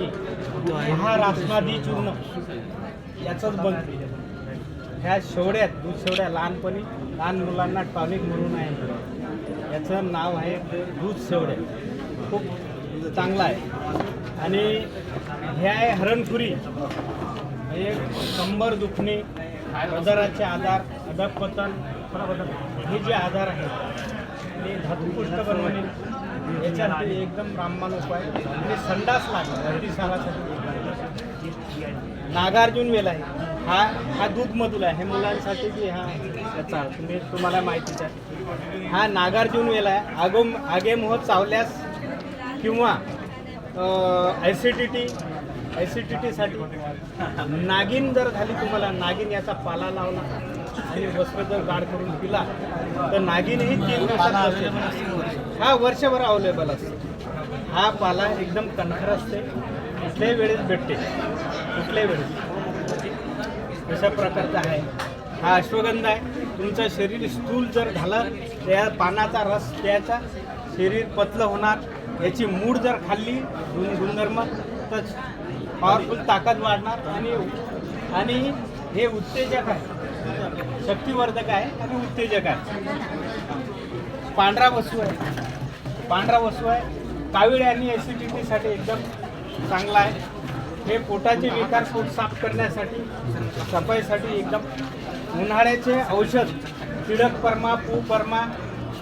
हा रासनादी चूर्ण. याचंच बनते ह्या शेवड्यात दूध शेवड्या लहानपणी लहान मुलांना टॉनिक म्हणून आहे. याचं नाव आहे दूध शेवड्या खूप चांगला आहे. आणि हे आहे हरणखुरी हे कंबर दुखणे हृदयाचे आधार अधपतन हे जे आधार आहेत ते धातुपुष्ट बनवणे. याच्यासाठी एकदम रामबाण उपाय आणि म्हणजे संडास लागला अतिसारासाठी नागार्जुन वेल आहे. हा हा दूध मधुल आहे. हे मुलांसाठी की हा याचा तुम्ही तुम्हाला माहितीच आहे हा नागार्जुन वेल आहे. आगो आगेमोह चावल्यास किंवा ॲसिडिटी ॲसिडिटीसाठी नागिन जर झाली तुम्हाला नागिन याचा पाला लावला. आणि वस्त्र जर गाढ करून दिला तर नागिनही तीन दिवसात बसेल. हा वर्षभर अवेलेबल असतो. हा पाला एकदम कणखर असते. कुठल्याही वेळेस भेटते. कुठल्याही वेळेस. अशा प्रकारचा आहे. हा अश्वगंध आहे. तुमचं शरीर स्थूल जर झालं त्या पानाचा रस प्यायचा शरीर पतलं होणार. याची मूड जर खाल्ली गुण गुणधर्म तर पॉवरफुल ताकद वाढणार. आणि आणि हे उत्तेजक आहे. शक्तिवर्धक आहे आणि उत्तेजक आहे. पांढरा वस्तू आहे. पांढरा वस्तू आहे. कावीळ आणि ॲसिडिटीसाठी एकदम चांगला आहे. हे पोटाचे विकार पोट साफ करण्यासाठी सफाईसाठी एकदम उन्हाळ्याचे औषध टिळक परमा पू परमा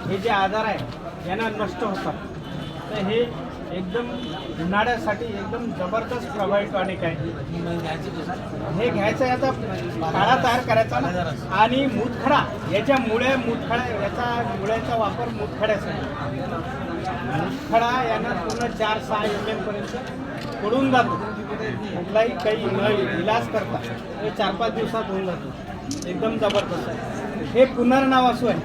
हे जे आजार आहे यांना नष्ट होतात. तर हे एकदम उन्हाळ्यासाठी एकदम जबरदस्त प्रभावी टॉनिक आहे. हे घ्यायचं याचा काळा तयार करायचा ना? आणि मुतखडा याच्या मुळे मुतखडा याचा मुळ्याचा वापर मुतखड्यासाठी मुतखडा यानं पूर्ण चार सहा एम एम पर्यंत पडून जातो. कुठलाही काही न इलाज करता हे चार पाच दिवसात होऊन जातो. एकदम जबरदस्त आहे. हे पुनर्नवासू आहे.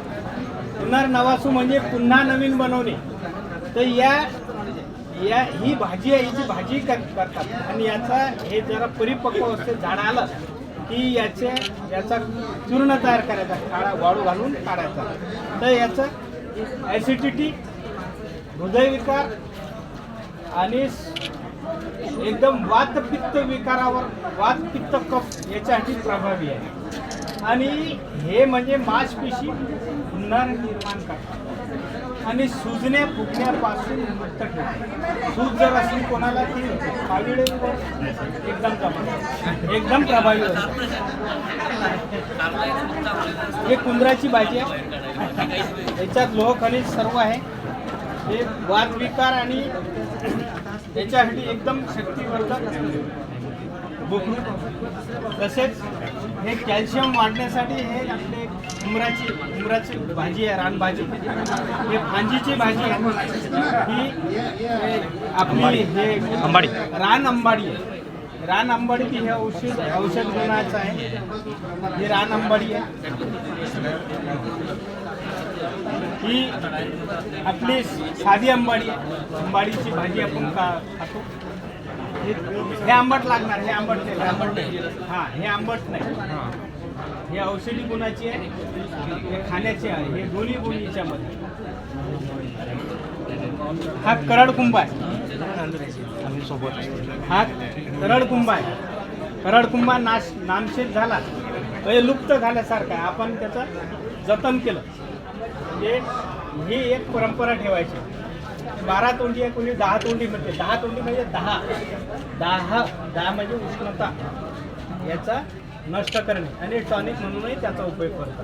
पुनर्नवासू म्हणजे पुन्हा नवीन बनवणे. तर या या ही भाजी आहे हिची भाजी कर- करतात. आणि याचा हे जरा परिपक्व असते झाड आलं की याचे याचा चूर्ण तयार करायचा काळा वाळू घालून काढायचा. तर याचं ॲसिडिटी हृदयविकार आणि एकदम वातपित्त विकारावर वात पित्त कफ याच्यासाठी प्रभावी आहे. आणि हे म्हणजे मांसपेशी पुन्हा निर्माण करतात. आणि सुजण्या फुगण्यापासून मुक्त ठेवतो सूज जर असली कोणाला ती काविळीवर एकदम प्रभावी एकदम प्रभावी असते हे कुंदराची भाजी आहे. याच्यात लोह खनिज सर्व आहे. हे वादविकार आणि याच्यासाठी एकदम शक्तिवर्धक तसेच हे कॅल्शियम वाढण्यासाठी हे आपले उमराची उमराची भाजी आहे रानभाजी. हे भांजीची भाजी आहे. ही आपली हे अंबाडी. रान अंबाडी आहे. रान अंबाडी ही हे औषध औषध गुणाचं आहे. ही रान अंबाडी आहे. ही आपली साधी अंबाडी आहे. अंबाडीची भाजी आपण का खातो. हे आंबट लागणार हे आंबट नाही. आंबट नाही हां हे आंबट नाही. हे औषधी गुणाची आहे हे खाण्याची आहे हे दोन्ही गुण याच्यामध्ये हा करड कुंभ आहे. हा करड कुंभ आहे. करड कुंभा नाश नामशेष झाला हे लुप्त झाल्यासारखं आपण त्याचं जतन केलं. म्हणजे ही एक परंपरा ठेवायची. बारा तोंडी आहे कोणी दहा तोंडी म्हणते दहा तोंडी म्हणजे दहा. दहा दहा म्हणजे उष्णता. याचा नष्ट करणे. आणि टॉनिक म्हणूनही त्याचा उपयोग करतात.